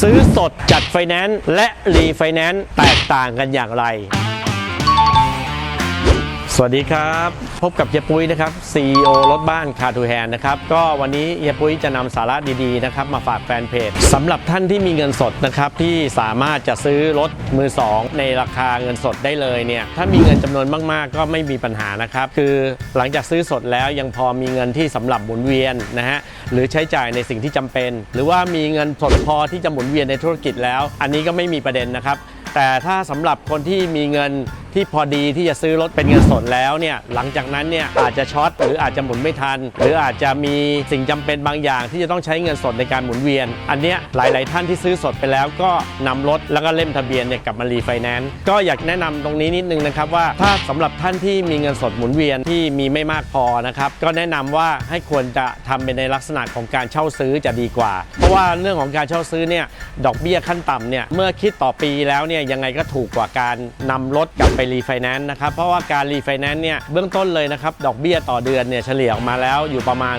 ซื้อสดจัดไฟแนนซ์และรีไฟแนนซ์แตกต่างกันอย่างไร วัสดีครับ พบกับเฮียปุ้ยนะครับ CEO รถบ้านคาทูแฮนนะครับ ก็วันนี้เฮียปุ้ยจะนำสาระดีๆนะครับมาฝากแฟนเพจสำหรับท่านที่มีเงินสดนะครับที่สามารถจะซื้อรถมือสองในราคาเงินสดได้เลยเนี่ยถ้ามีเงินจำนวนมากๆ ก็ไม่มีปัญหานะครับ คือหลังจากซื้อสดแล้วยังพอมีเงินที่สำหรับหมุนเวียนนะฮะหรือใช้จ่ายในสิ่งที่จำเป็น หรือว่ามีเงินสดพอที่จะหมุนเวียนในธุรกิจแล้ว อันนี้ก็ไม่มีประเด็นนะครับแต่ถ้าสำหรับคนที่มีเงินที่พอดีที่จะซื้อรถเป็นเงินสดแล้วเนี่ยหลังจากนั้นเนี่ยอาจจะช็อตหรืออาจจะหมุนไม่ทัน หรืออาจจะมีสิ่งจำเป็นบางอย่าง ที่จะต้องใช้เงินสดในการหมุนเวียน อันเนี้ยหลาย ๆ ท่านที่ซื้อสดไปแล้วก็นำรถแล้วก็เล่มทะเบียนเนี่ยกลับมารีไฟแนนซ์ก็อยากแนะนำตรงนี้นิดนึงนะครับว่าถ้าสำหรับท่านที่มีเงินสดหมุนเวียนที่มีไม่มากพอนะครับก็แนะนำว่าให้ควรจะทำเป็นในลักษณะของการเช่าซื้อจะดีกว่า เพราะว่าเรื่องของการเช่าซื้อเนี่ยดอกเบี้ยขั้นต่ำเนี่ยเมื่อคิดต่อปีแล้วเนี่ยยังไงก็ถูกกว่าการนำรถกลับไปรีไฟแนนซ์นะครับเพราะว่าการรีไฟแนนซ์เนี่ยเบื้องต้นเลยนะครับดอกเบี้ยต่อเดือนเนี่ยเฉลี่ยออกมาแล้วอยู่ประมาณ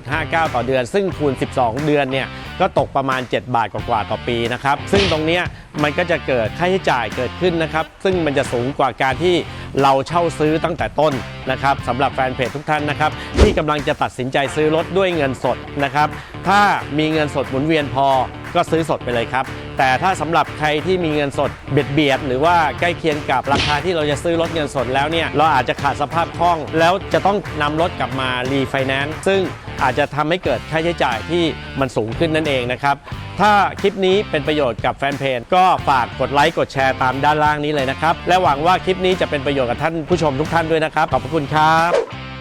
0.59 ต่อเดือน ซึ่งคูณ 12 เดือนเนี่ยก็ตกประมาณ 7 บาทกว่าๆต่อปีนะครับ ซึ่งตรงนี้มันก็จะเกิดค่าใช้จ่ายเกิดขึ้นนะครับ ซึ่งมันจะสูงกว่าการที่เราเช่าซื้อตั้งแต่ต้นนะครับสำหรับแฟนเพจทุกท่านนะครับ ที่กำลังจะตัดสินใจซื้อรถด้วยเงินสดนะครับ ถ้ามีเงินสดหมุนเวียนพอก็ซื้อสดไปเลยครับ แต่ถ้าสำหรับใครที่มีเงินสดเบียดเบียดหรือว่าใกล้เคียงกับราคาที่เราจะซื้อรถเงินสดแล้วเนี่ยเราอาจจะขาดสภาพคล่อง แล้วจะต้องนำรถกลับมารีไฟแนนซ์ซึ่งอาจจะทำให้เกิดค่าใช้จ่ายที่มันสูงขึ้นนั่นเองนะครับ ถ้าคลิปนี้เป็นประโยชน์กับแฟนเพจก็ฝากกดไลค์กดแชร์ตามด้านล่างนี้เลยนะครับ และหวังว่าคลิปนี้จะเป็นประโยชน์กับท่านผู้ชมทุกท่านด้วยนะครับ ขอบพระคุณครับ